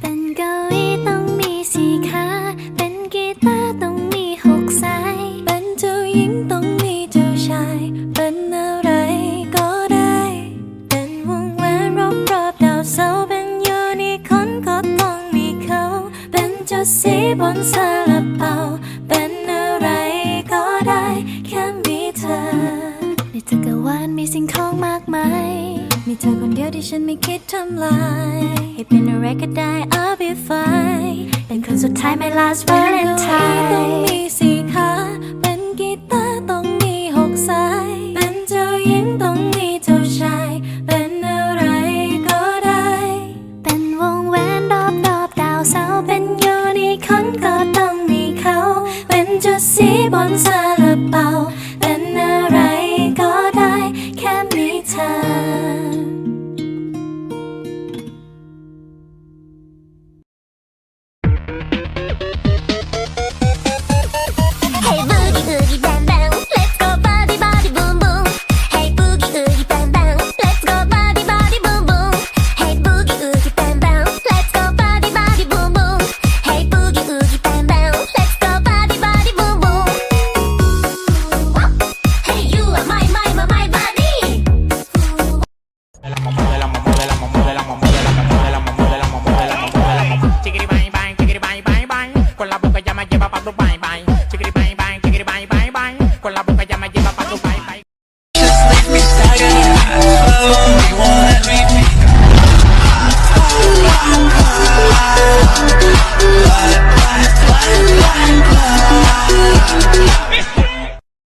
เป็นเก้าอี้ต้องมีสี่ขา เป็นกีตาร์ต้องมีหกสาย เป็นเจ้าหญิงต้องมีเจ้าชาย เป็นอะไรก็ได้ เป็นวงแหวนรอบรอบดาวเสาร์เป็นยูนิคอนก็ต้องมีเขา เป็นเจ้าสีบนซาลาเปา เป็นอะไรก็ได้ แค่มีเธอในจักรวาลมีสิ่งของมา มีเธอคนเดียวที่ฉันไม่คิดทำลาย ให้เป็นอะไรก็ได้ I'll be fine เป็นคนสุดท้าย my last valentine chiquiri bang bang, chiquiri bang me bye.